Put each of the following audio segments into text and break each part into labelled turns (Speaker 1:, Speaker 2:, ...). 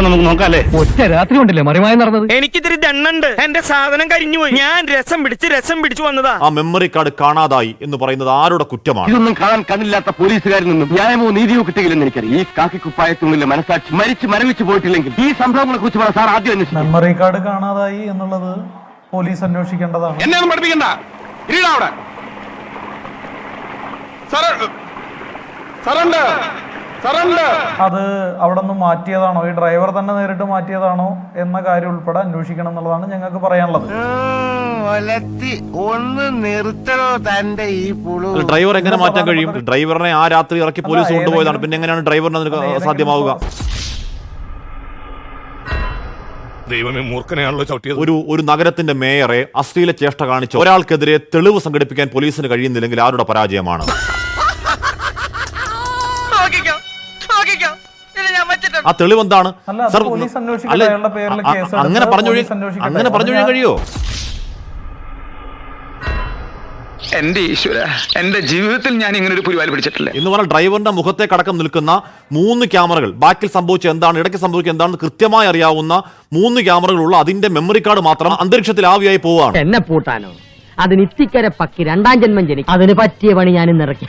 Speaker 1: അപ്പൊ നമുക്ക് നോക്കാം അല്ലേ
Speaker 2: ഒറ്റ രാത്രി ഉണ്ടല്ലേ മറിമായി നടന്നത്?
Speaker 3: എനിക്കിതിരി ദണ്ണുണ്ട്. എന്റെ സാധനം കരിഞ്ഞുപോയി. ഞാൻ രസം പിടിച്ച് രസം പിടിച്ചു വന്നതാ.
Speaker 4: ആ മെമ്മറി കാർഡ് കാണാതായി എന്ന് പറയുന്നത് ആരുടെ കുറ്റമാണ്?
Speaker 5: ഇതൊന്നും കാണാൻ കണ്ണില്ലാത്ത പോലീസുകാരിൽ നിന്നും ന്യായമോ നീതിയോ കിട്ടുകയില്ലെന്ന് എനിക്കറിയാം. ഈ കാക്കി കാക്കിക്കുപ്പായത്തിനുള്ളിലെ മനസാക്ഷി മരിച്ച് മരവിച്ച് പോയിട്ടില്ലെങ്കിൽ ഈ സംഭവങ്ങളെ കുറിച്ച് പറ സാർ ആദ്യം അന്വേഷിക്കും
Speaker 6: മെമ്മറി കാർഡ് കാണാതായി എന്നുള്ളത് പോലീസ് അന്വേഷിക്കേണ്ടതാണ്.
Speaker 7: എന്നെ ഒന്നും പഠിപ്പിക്കണ്ട. ഇരിടാ അവിടെ. സറണ്ട് സറണ്ട്
Speaker 6: അത് അവിടെ നിന്ന് മാറ്റിയതാണോ? ഈ ഡ്രൈവർ തന്നെ നേരിട്ട് മാറ്റിയതാണോ എന്ന കാര്യം ഉൾപ്പെടെ അന്വേഷിക്കണം എന്നുള്ളതാണ് ഞങ്ങൾക്ക് പറയാനുള്ളത്.
Speaker 5: ഒന്ന് നിർത്തണോ തന്റെ ഈ പുളു?
Speaker 4: ഡ്രൈവർ എങ്ങനെ മാറ്റാൻ കഴിയും? ഡ്രൈവറിനെ ആ രാത്രി ഇറക്കി പോലീസ് കൊണ്ടുപോയതാണ് പിന്നെ എങ്ങനെയാണ് ഡ്രൈവറിന് സാധ്യമാവുക
Speaker 7: ദൈവമേ മൂർഖനെയാണല്ലോ ചവിട്ടിയത്.
Speaker 4: ഒരു ഒരു നഗരത്തിന്റെ മേയറെ അശ്ലീല ചേഷ്ട കാണിച്ച ഒരാൾക്കെതിരെ തെളിവ് സംഘടിപ്പിക്കാൻ പോലീസിന് കഴിയുന്നില്ലെങ്കിൽ ആരുടെ പരാജയമാണ്? ആ തെളിവ് എന്താണ്? സർ. അല്ല, അങ്ങനെ പറഞ്ഞു. അങ്ങനെ പറഞ്ഞു കഴിയോ?
Speaker 8: എന്റെ ഈശ്വര എന്റെ ജീവിതത്തിൽ ഞാൻ ഇങ്ങനെ ഒരു പുരിവാലി പിടിച്ചിട്ടില്ല.
Speaker 4: എന്ന് പറഞ്ഞാൽ ഡ്രൈവറിന്റെ മുഖത്തെ കടക്കം നിൽക്കുന്ന മൂന്ന് ക്യാമറകൾ. ബാക്കിൽ സംഭവിച്ച എന്താണ് ഇടയ്ക്ക് സംഭവിക്കുക എന്താണ് കൃത്യമായി അറിയാവുന്ന മൂന്ന് ക്യാമറകളുള്ള അതിന്റെ മെമ്മറി കാർഡ് മാത്രം അന്തരീക്ഷത്തിൽ ആവിയായി പോവാണ്.
Speaker 9: എന്നെ പൂട്ടാനോ? അതിന് ഇത്തിക്കര പക്കി രണ്ടാം ജന്മം ജനിക്കും. അതിന് പറ്റിയ പണി ഞാൻ ഇന്നിറക്കി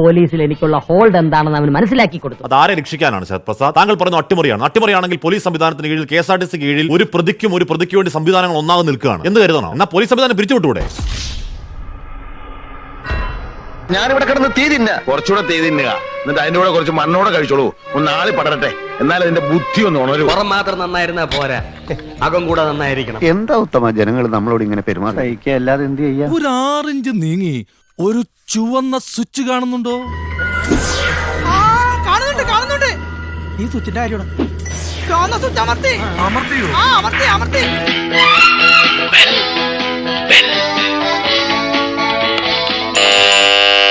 Speaker 9: പോലീസിൽ എനിക്കുള്ള ഹോൾഡ് എന്താണെന്ന് അവന് മനസ്സിലാക്കി കൊടുത്തു.
Speaker 4: അതാരെ രക്ഷിക്കാനാണ് ശരത് പ്രസാദ്? താങ്കൾ പറഞ്ഞ അട്ടിമറിയാണ്. അട്ടിമറിയാണെങ്കിൽ പോലീസ് സംവിധാനത്തിന് കീഴിൽ K S R T C കീഴിൽ ഒരു പ്രതിക്കും ഒരു പ്രതിക്ക് വേണ്ടി സംവിധാനങ്ങൾ ഒന്നാകെ നിൽക്കുകയാണ്. എന്ന് കരുതണം? എന്നാൽ പോലീസ് സംവിധാനം പിരിച്ചുവിട്ടൂടെ?
Speaker 5: ഞാനിവിടെ കിടന്ന് തീ തിന്ന. കുറച്ചുകൂടെ തീ തിന്നുക. എന്നിട്ട് അതിന്റെ കൂടെ കുറച്ച് മണ്ണോടെ കഴിച്ചോളൂ. ഒന്ന് ആളി പടരട്ടെ. എന്നാൽ അതിന്റെ ബുദ്ധി ഒന്ന് ഉണരു.
Speaker 2: പുറം മാത്രം നന്നായിരുന്നാ പോരാ. അകം കൂടെ നന്നായിരിക്കണം.
Speaker 5: എന്താ ഉത്തമ? ജനങ്ങൾ നമ്മളോട് ഇങ്ങനെ പെരുമാറുക അല്ലാതെ എന്ത് ചെയ്യാ?
Speaker 7: ഒരു ആറിഞ്ച് നീങ്ങി ഒരു ചുവന്ന സ്വിച്ച് കാണുന്നുണ്ടോ?
Speaker 3: കാണുന്നുണ്ട് കാണുന്നുണ്ട്. ഈ സ്വിച്ചിന്റെ കാര്യമാണ്? അമർത്തി.
Speaker 7: അമർത്തിയോ?
Speaker 3: അമർത്തി അമർത്തി.